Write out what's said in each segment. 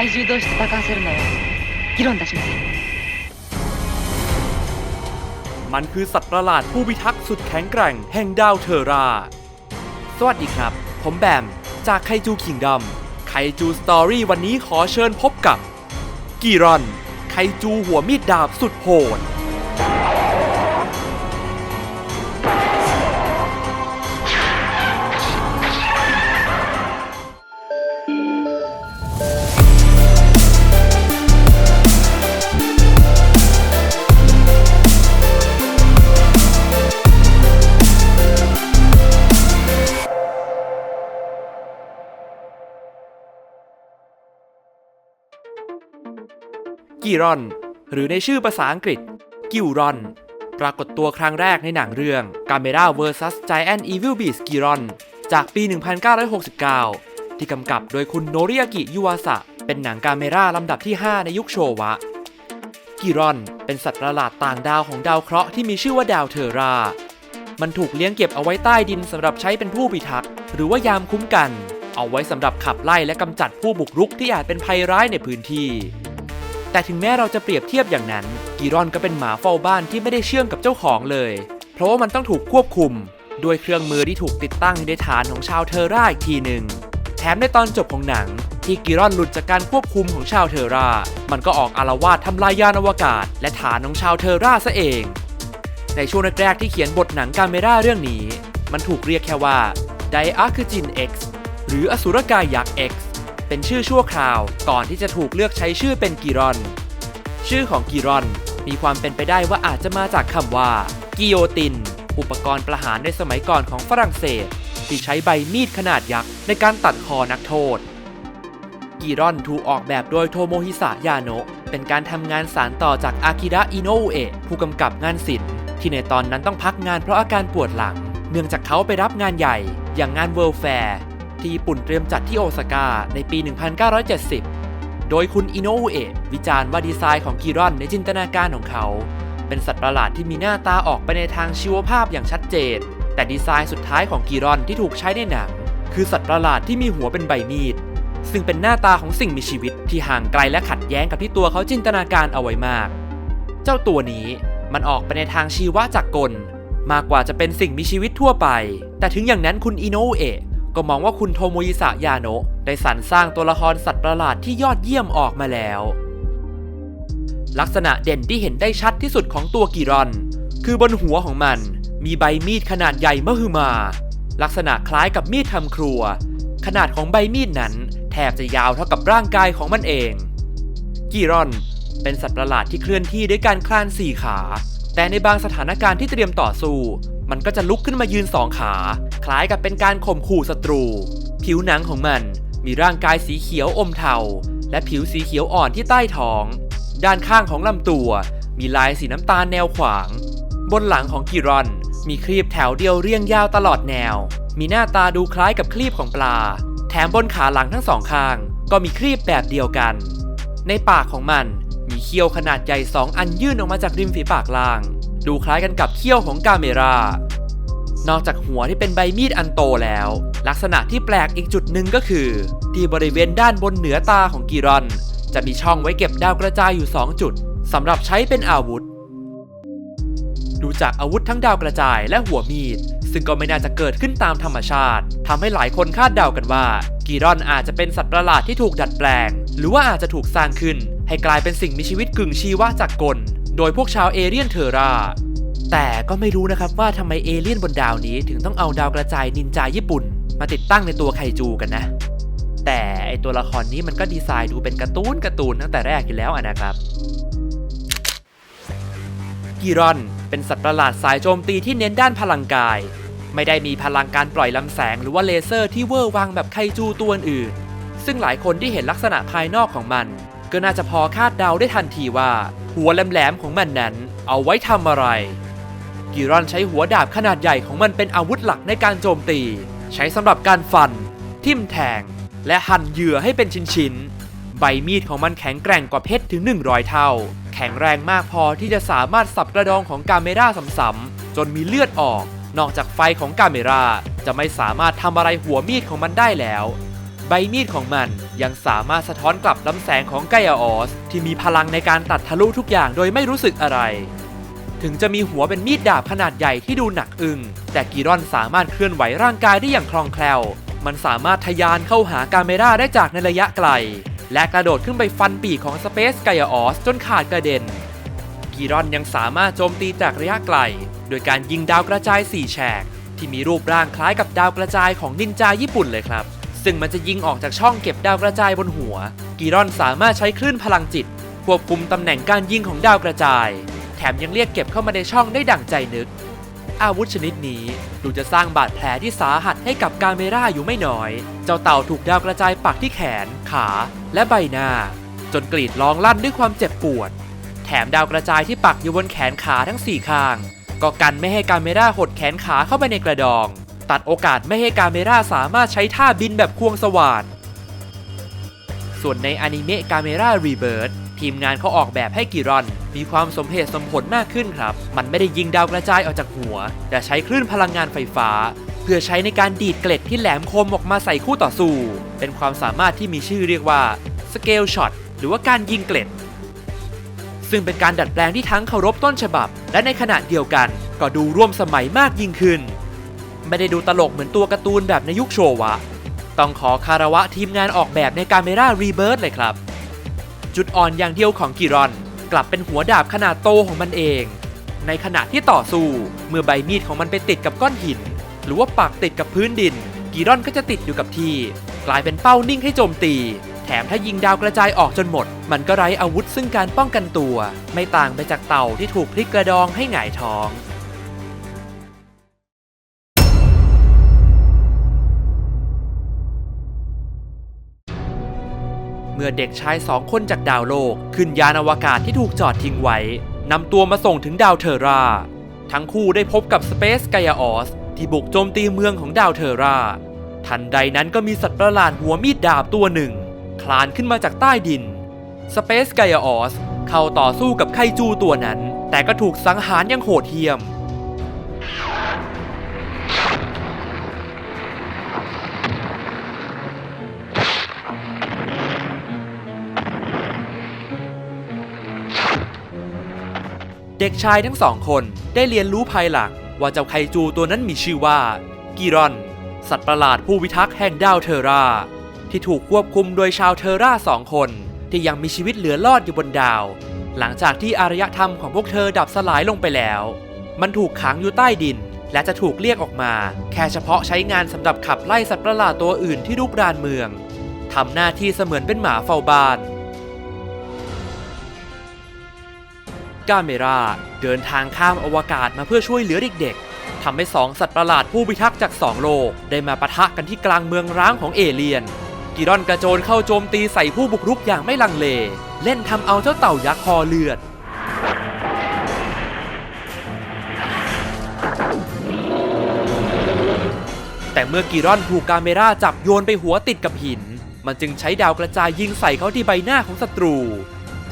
怪獣同士戦わせるのは議論出しません มันคือสัตว์ประหลาดผู้พิทักษ์สุดแข็งแกร่งแห่งดาวเทอรา สวัสดีครับ ผมแบม จากไคจูคิงด m ไคจูสตอรี่วันนี้ขอเชิญพบกับ กีรอน ไคจูหัวมีดดาบสุดโหด กีรอน หรือในชื่อภาษาอังกฤษ กิวรอน ปรากฏตัวครั้งแรกในหนังเรื่อง g a m e r a vs Giant Evil Beast กิรอน จากปี 1969 ที่กำกับโดยคุณโนริยากิยูวาสะ เป็นหนังกาเมราลำดับที่ 5 ในยุคโชวะ กิรอน เป็นสัตว์ประหลาดต่างดาวของดาวเคราะห์ที่มีชื่อว่าดาวเทอรามันถูกเลี้ยงเก็บเอาไว้ใต้ดินสำหรับใช้เป็นผู้พิทักษ์หรือว่ายามคุ้มกัน เอาไว้สำหรับขับไล่และกำจัดผู้บุกรุกที่อาจเป็นภัยร้ายในพื้นที่ แต่ถึงแม้เราจะเปรียบเทียบอย่างนั้น กีรอนก็เป็นหมาเฝ้าบ้านที่ไม่ได้เชื่องกับเจ้าของเลย เพราะว่ามันต้องถูกควบคุมด้วยเครื่องมือที่ถูกติดตั้งในฐานของชาวเทอร่าอีกทีหนึ่งแถมในตอนจบของหนัง ที่กีรอนหลุดจากการควบคุมของชาวเทอร่า มันก็ออกอารวาสทำลายยานอวกาศ และฐานของชาวเทอร่าซะเอง ในช่วงแรกๆที่เขียนบทหนังกาเมราเรื่องนี้ มันถูกเรียกแค่ว่าไดอาร์คจิน X หรืออสุรกายยักษ์ X เป็นชื่อชั่วคราวก่อนที่จะถูกเลือกใช้ชื่อเป็นกีรอน ชื่อของกีรอนมีความเป็นไปได้ว่าอาจจะมาจากคำว่า กิโยติน อุปกรณ์ประหารในสมัยก่อนของฝรั่งเศส ที่ใช้ใบมีดขนาดยักษ์ในการตัดคอนักโทษกีรอนถูกออกแบบโดยโทโมฮิสะยาโนะเป็นการทำงานสารต่อจากอากิระอิโนอุเอะผู้กำกับงานศิลป์ที่ในตอนนั้นต้องพักงานเพราะอาการปวดหลัง เนื่องจากเขาไปรับงานใหญ่ อย่างงานเวิลด์แฟร์ ที่ญี่ปุ่นเตรียมจัดที่โอซาก้าในปี 1970 โดยคุณอิโนอุเอะวิจารณ์ว่าดีไซน์ของกีรอนในจินตนาการของเขา เป็นสัตว์ประหลาดที่มีหน้าตาออกไปในทางชีวภาพอย่างชัดเจน แต่ดีไซน์สุดท้ายของกีรอนที่ถูกใช้ในหนัง คือสัตว์ประหลาดที่มีหัวเป็นใบมีดซึ่งเป็นหน้าตาของสิ่งมีชีวิตที่ห่างไกลและขัดแย้งกับที่ตัวเขาจินตนาการเอาไว้มาก เจ้าตัวนี้มันออกไปในทางชีวะจักกล มากกว่าจะเป็นสิ่งมีชีวิตทั่วไป แต่ถึงอย่างนั้นคุณอิโนอุเอะ ก็มองว่าคุณโทโมยิสะยาโนะได้สรรสร้างตัวละครสัตว์ประหลาดที่ยอดเยี่ยมออกมาแล้ว ลักษณะเด่นที่เห็นได้ชัดที่สุดของตัวกีรอน คือบนหัวของมัน มีใบมีดขนาดใหญ่มหึมา ลักษณะคล้ายกับมีดทำครัว ขนาดของใบมีดนั้น แทบจะยาวเท่ากับร่างกายของมันเองกีรอน เป็นสัตว์ประหลาดที่เคลื่อนที่ด้วยการคลานสี่ขา แต่ในบางสถานการณ์ที่เตรียมต่อสู้ มันก็จะลุกขึ้นมายืนสองขา คล้ายกับเป็นการข่มขู่ศัตรู ผิวหนังของมันมีร่างกายสีเขียวอมเทา และผิวสีเขียวอ่อนที่ใต้ท้อง ด้านข้างของลำตัว มีลายสีน้ำตาลแนวขวาง บนหลังของกีรอน มีครีบแถวเดียวเรียงยาวตลอดแนว มีหน้าตาดูคล้ายกับครีบของปลา แถมบนขาหลังทั้งสองข้าง ก็มีครีบแบบเดียวกัน ในปากของมันมีเขี้ยวขนาดใหญ่สองอันยื่นออกมาจากริมฝีปากล่าง ดูคล้ายกันกับเขี้ยวของกาเมรา นอกจากหัวที่เป็นใบมีดอันโตแล้ว ลักษณะที่แปลกอีกจุดหนึ่งก็คือ ที่บริเวณด้านบนเหนือตาของกีรอน จะมีช่องไว้เก็บดาวกระจายอยู่ 2 จุดสำหรับใช้เป็นอาวุธ ดูจากอาวุธทั้งดาวกระจายและหัวมีด ซึ่งก็ไม่น่าจะเกิดขึ้นตามธรรมชาติทำให้หลายคนคาดเดากันว่า กีรอนอาจจะเป็นสัตว์ประหลาดที่ถูกดัดแปลง หรือว่าอาจจะถูกสร้างขึ้น ให้กลายเป็นสิ่งมีชีวิตกึ่งชีวจักรกล โดยพวกชาวเอเรียนเทอรา แต่ก็ไม่รู้นะครับว่าทำไมเอเลี่ยนบนดาวนี้ถึงต้องเอาดาวกระจายนินจาญี่ปุ่น มาติดตั้งในตัวไคจูกันนะ แต่ไอตัวละครนี้มันก็ดีไซน์ดูเป็นการ์ตูนการ์ตูนตั้งแต่แรกอยู่แล้วอะนะครับกีรอนเป็นสัตว์ประหลาดสายโจมตีที่เน้นด้านพลังกาย ไม่ได้มีพลังการปล่อยลำแสงหรือว่าเลเซอร์ที่เวอร์วังแบบไคจูตัวอื่น ซึ่งหลายคนที่เห็นลักษณะภายนอกของมัน ก็น่าจะพอคาดเดาได้ทันทีว่า หัวแหลมๆของมันนั้นเอาไว้ทำอะไร กีรอนใช้หัวดาบขนาดใหญ่ของมันเป็นอาวุธหลักในการโจมตี ใช้สำหรับการฟัน ทิ่มแทง และหั่นเหยื่อให้เป็นชิ้นๆ ใบมีดของมันแข็งแกร่งกว่าเพชรถึง 100 เท่า แข็งแรงมากพอที่จะสามารถสับกระดองของกาเมราซ้ำๆจนมีเลือดออก นอกจากไฟของกาเมราจะไม่สามารถทำอะไรหัวมีดของมันได้แล้ว ใบใบมีดของมันยังสามารถสะท้อนกลับลำแสงของไกอาออส ที่มีพลังในการตัดทะลุทุกอย่างโดยไม่รู้สึกอะไร ถึงจะมีหัวเป็นมีดดาบขนาดใหญ่ที่ดูหนักอึ้งแต่กิรอนสามารถเคลื่อนไหวร่างกายได้อย่างคล่องแคล่ว มันสามารถทะยานเข้าหากาเมราได้จากในระยะไกล และกระโดดขึ้นไปฟันปีกของสเปซไกอาออสจนขาดกระเด็น กีรอนยังสามารถโจมตีจากระยะไกล โดยการยิงดาวกระจาย4แฉกที่มีรูปร่างคล้ายกับดาวกระจายของนินจาญี่ปุ่นเลยครับ ซึ่งมันจะยิงออกจากช่องเก็บดาวกระจายบนหัว กีรอนสามารถใช้คลื่นพลังจิตควบคุมตำแหน่งการยิงของดาวกระจาย ถมยังเรียกเก็บเข้ามาในช่องได้ดั่งใจนึก อาวุธชนิดนี้ดูจะสร้างบาดแผลที่สาหัสให้กับกาเมราอยู่ไม่น้อย เจ้าเต่าถูกดาวกระจายปักที่แขน ขา และใบหน้า จนกรีดร้องลั่นด้วยความเจ็บปวด แถมดาวกระจายที่ปักอยู่บนแขนขาทั้ง4ข้าง ก็กันไม่ให้กาเมราหดแขนขาเข้าไปในกระดอง ตัดโอกาสไม่ให้กาเมราสามารถใช้ท่าบินแบบควงสว่านส่วนในอนิเมะกาเมรารีเบิร์ ทีมงานเขาออกแบบให้กิรอน มีความสมเหตุสมผลมากขึ้นครับ มันไม่ได้ยิงดาวกระจายออกจากหัว แต่ใช้คลื่นพลังงานไฟฟ้า เพื่อใช้ในการดีดเกล็ดที่แหลมคมออกมาใส่คู่ต่อสู้ เป็นความสามารถที่มีชื่อเรียกว่า Scale Shot หรือว่าการยิงเกล็ด ซึ่งเป็นการดัดแปลงที่ทั้งเคารพต้นฉบับ และในขณะเดียวกัน ก็ดูร่วมสมัยมากยิ่งขึ้น ไม่ได้ดูตลกเหมือนตัวการ์ตูนแบบในยุคโชวะ ต้องขอคารวะทีมงานออกแบบในการเมรารีเบิร์ดเลยครับ จุดอ่อนอย่างเดียวของกิรอน กลับเป็นหัวดาบขนาดโตของมันเอง ในขณะที่ต่อสู้ เมื่อใบมีดของมันไปติดกับก้อนหิน หรือว่าปักติดกับพื้นดิน กิรอนก็จะติดอยู่กับที่ กลายเป็นเป้านิ่งให้โจมตี แถมถ้ายิงดาวกระจายออกจนหมด มันก็ไร้อาวุธซึ่งการป้องกันตัว ไม่ต่างไปจากเต่าที่ถูกพลิกกระดองให้หงายท้อง มื่อเด็กชายสองคนจากดาวโลก ขึ้นยานอวกาศที่ถูกจอดทิ้งไว้นำตัวมาส่งถึงดาวเทอรา ทั้งคู่ได้พบกับสเปซไกอาออสที่บุกโจมตีเมืองของดาวเทอรา ทันใดนั้นก็มีสัตว์ประหลาดหัวมีดดาบตัวหนึ่ง คลานขึ้นมาจากใต้ดินสเปซไกอาออสเข้าต่อสู้กับไคจูตัวนั้น แต่ก็ถูกสังหารอย่างโหดเหี้ยม เด็กชายทั้งสองคนได้เรียนรู้ภายหลังว่าเจ้าไคจูตัวนั้นมีชื่อว่ากิรอน สัตว์ประหลาดผู้พิทักษ์แห่งดาวเทอราที่ถูกควบคุมโดยชาวเทอราสองคน ที่ยังมีชีวิตเหลือรอดอยู่บนดาว หลังจากที่อารยธรรมของพวกเธอดับสลายลงไปแล้ว มันถูกขังอยู่ใต้ดิน และจะถูกเรียกออกมา แค่เฉพาะใช้งานสำหรับขับไล่สัตว์ประหลาดตัวอื่นที่รุกรานเมืองทำหน้าที่เสมือนเป็นหมาเฝ้าบ้าน กาเมราเดินทางข้ามอวกาศมาเพื่อช่วยเหลือเด็กๆทำให้สองสัตว์ประหลาดผู้พิทักษ์จากสองโลก ได้มาปะทะกันที่กลางเมืองร้างของเอเลียน กิรอนกระโจนเข้าโจมตีใส่ผู้บุกรุกอย่างไม่ลังเล เล่นทำเอาเจ้าเต่ายักษ์คอเลือดแต่เมื่อกิรอนถูกกาเมราจับโยนไปหัวติดกับหิน มันจึงใช้ดาวกระจายยิงใส่เขาที่ใบหน้าของศัตรู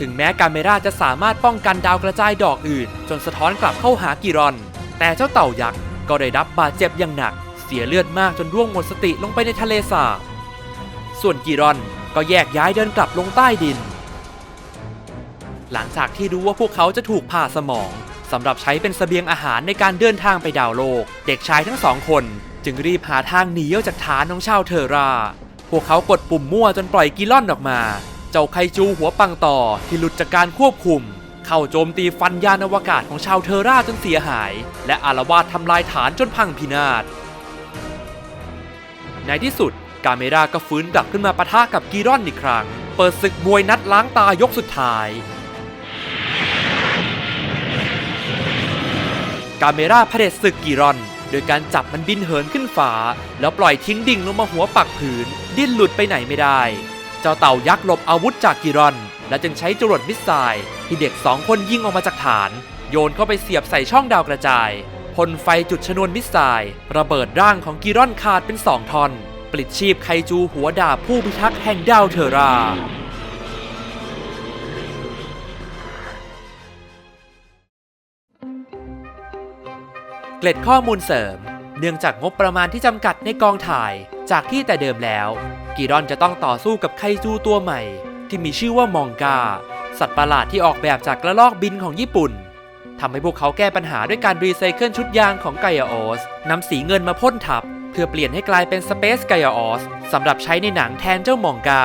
ถึงแม้กาเมราจะสามารถป้องกันดาวกระจายดอกอื่น จนสะท้อนกลับเข้าหากิรอน แต่เจ้าเต่ายักษ์ก็ได้รับบาดเจ็บอย่างหนัก เสียเลือดมากจนร่วงหมดสติลงไปในทะเลสาบ ส่วนกิรอนก็แยกย้ายเดินกลับลงใต้ดิน หลังจากที่รู้ว่าพวกเขาจะถูกผ่าสมองสำหรับใช้เป็นเสบียงอาหารในการเดินทางไปดาวโลก เด็กชายทั้งสองคน จึงรีบหาทางหนีออกจากฐานของชาวเทอรา พวกเขากดปุ่มมั่วจนปล่อยกิลอนออกมา เจ้าไคจูหัวปังต่อที่หลุดจากการควบคุม เข้าโจมตีฟันยานอวกาศของชาวเทอร่าจนเสียหาย และอารวาสทำลายฐานจนพังพินาศ ในที่สุดกาเมราก็ฟื้นกลับขึ้นมาปะทะกับกีรอนอีกครั้ง เปิดศึกมวยนัดล้างตายกสุดท้าย กาเมราเผด็จศึกกีรอน โดยการจับมันบินเหินขึ้นฟ้า แล้วปล่อยทิ้งดิ่งลงมาหัวปักผืน ดิ้นหลุดไปไหนไม่ได้ จ้าเต่ายักษ์หลบอาวุธจากกีรอน และจึงใช้จรวดมิสไซล์ที่เด็กสองคนยิงออกมาจากฐาน โยนเข้าไปเสียบใส่ช่องดาวกระจายพ่นไฟจุดชนวนมิสไซล์ระเบิดร่างของกีรอนขาดเป็นสองท่อน ปลิดชีพไคจูหัวดาบผู้พิทักษ์แห่งดาวเทอรา เกล็ดข้อมูลเสริม เนื่องจากงบประมาณที่จำกัดในกองถ่าย จากที่แต่เดิมแล้ว กีรอนจะต้องต่อสู้กับไคจูตัวใหม่ ที่มีชื่อว่ามองกา สัตว์ประหลาดที่ออกแบบจากกระลอกบินของญี่ปุ่นทำให้พวกเขาแก้ปัญหาด้วยการรีไซเคิลชุดยางของไกอาออสนำสีเงินมาพ่นทับ เพื่อเปลี่ยนให้กลายเป็นสเปซไกอาออสสำหรับใช้ในหนังแทนเจ้ามองกา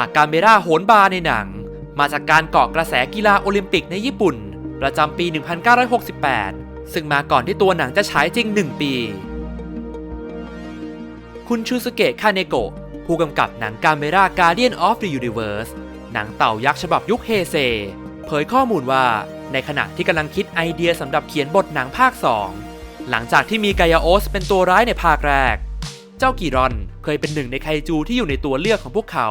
ากการเมราโหนบาในหนัง มาจากการเกาะกระแสกีฬาโอลิมปิกในญี่ปุ่น ประจำปี 1968 ซึ่งมาก่อนที่ตัวหนังจะฉายจริง 1 ปี คุณชูสเกะคาเนโกะผู้กำกับหนังการเมรา Guardian of the Universe หนังเต่ายักษ์ฉบับยุคเฮเซ เผยข้อมูลว่าในขณะที่กำลังคิดไอเดียสำหรับเขียนบทหนังภาค 2 หลังจากที่มีไกอาโอสเป็นตัวร้ายในภาคแรก เจ้ากีรอนเคยเป็นหนึ่งในไคจูที่อยู่ในตัวเลือกของพวกเขา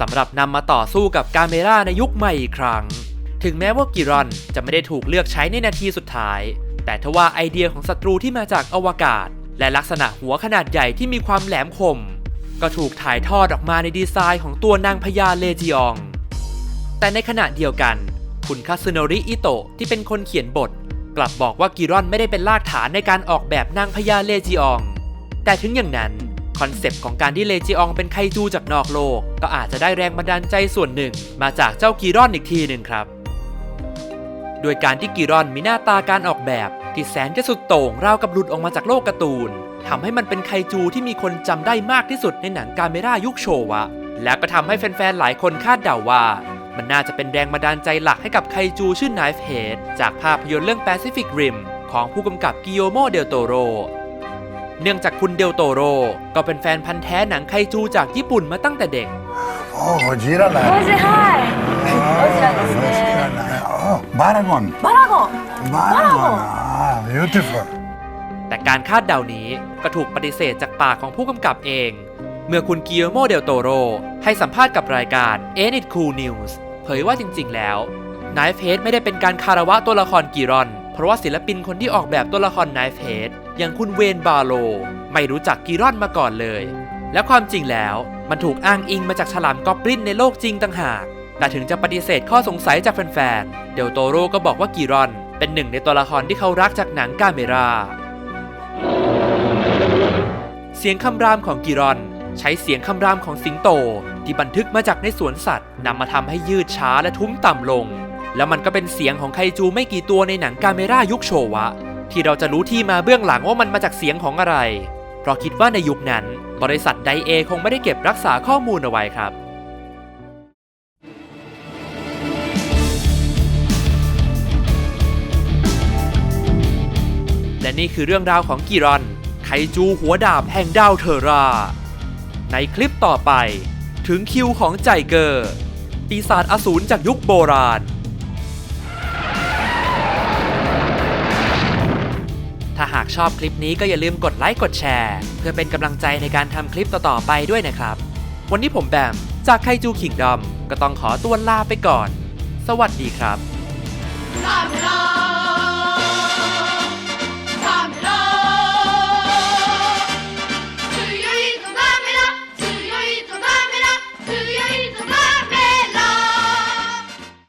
สำหรับนำมาต่อสู้กับกาเมราในยุคใหม่อีกครั้ง ถึงแม้ว่ากิรอนจะไม่ได้ถูกเลือกใช้ในนาทีสุดท้าย แต่ทว่าไอเดียของศัตรูที่มาจากอวกาศ และลักษณะหัวขนาดใหญ่ที่มีความแหลมคม ก็ถูกถ่ายทอดออกมาในดีไซน์ของตัวนางพญาเลจิอง แต่ในขณะเดียวกัน คุณคาซึโนริอิโตะที่เป็นคนเขียนบท กลับบอกว่ากิรอนไม่ได้เป็นรากฐานในการออกแบบนางพญาเลจิอง แต่ถึงอย่างนั้น คอนเซปต์ของการที่เลจิอองเป็นไคจูจากนอกโลก ก็อาจจะได้แรงบันดาลใจส่วนหนึ่ง มาจากเจ้ากีรอนอีกทีหนึ่งครับ โดยการที่กีรอนมีหน้าตาการออกแบบที่แสนจะสุดโต่งราวกับหลุดออกมาจากโลกการ์ตูนทำให้มันเป็นไคจูที่มีคนจำได้มากที่สุดในหนังการเมรายุคโชวะ และก็ทำให้แฟนๆ หลายคนคาดเดาว่า มันน่าจะเป็นแรงบันดาลใจหลักให้กับไคจูชื่อ Knife Head จากภาพยนตร์เรื่อง Pacific Rim ของผู้กำกับกิโยโม เดลโตโร เนื่องจากคุณเดลโตโร ก็เป็นแฟนพันธ์แท้หนังไคจูจากญี่ปุ่นมาตั้งแต่เด็ก おゴジラだゴジはいゴジラですゴジラねだよバラゴンバラゴンバラゴンああビューティフル แต่การคาดเดานี้ก็ถูกปฏิเสธจากปากของผู้กำกับเอง เมื่อคุณกิโยโมเดลโตโร ให้สัมภาษณ์กับรายการ Ain't It Cool News เผยว่าจริงๆ แล้ว Knife Head ไม่ได้เป็นการคารวะตัวละครกีรอน เพราะว่าศิลปินคนที่ออกแบบตัวละคร Knife Head อย่างคุณเวนบาโล ไม่รู้จักกีรอนมาก่อนเลย และความจริงแล้วมันถูกอ้างอิงมาจากฉลามกอบลินในโลกจริงต่างหากแต่ถึงจะปฏิเสธข้อสงสัยจากแฟนๆ เดลโตโรก็บอกว่ากีรอนเป็นหนึ่งในตัวละครที่เขารักจากหนังกาเมรา เสียงคำรามของกิรอน ใช้เสียงคำรามของสิงโต ที่บันทึกมาจากในสวนสัตว์นำมาทำให้ยืดช้าและทุ้มต่ำลง แล้วมันก็เป็นเสียงของไคจูไม่กี่ตัวในหนังกาเมรายุคโชวะ ที่เราจะรู้ที่มาเบื้องหลังว่ามันมาจากเสียงของอะไร เพราะคิดว่าในยุคนั้น บริษัทไดเอคงไม่ได้เก็บรักษาข้อมูลเอาไว้ครับและนี่คือเรื่องราวของกิรอน ไคจูหัวดาบแห่งดาวเทอรา ในคลิปต่อไป ถึงคิวของใจเกอร์ ปีศาจอสูรจากยุคโบราณ ถ้าหากชอบคลิปนี้ก็อย่าลืมกดไลค์กดแชร์ เพื่อเป็นกำลังใจในการทำคลิปต่อๆไปด้วยนะครับ วันนี้ผมแบม จากไคจูขิงดอมก็ต้องขอตัวลาไปก่อน สวัสดีครับ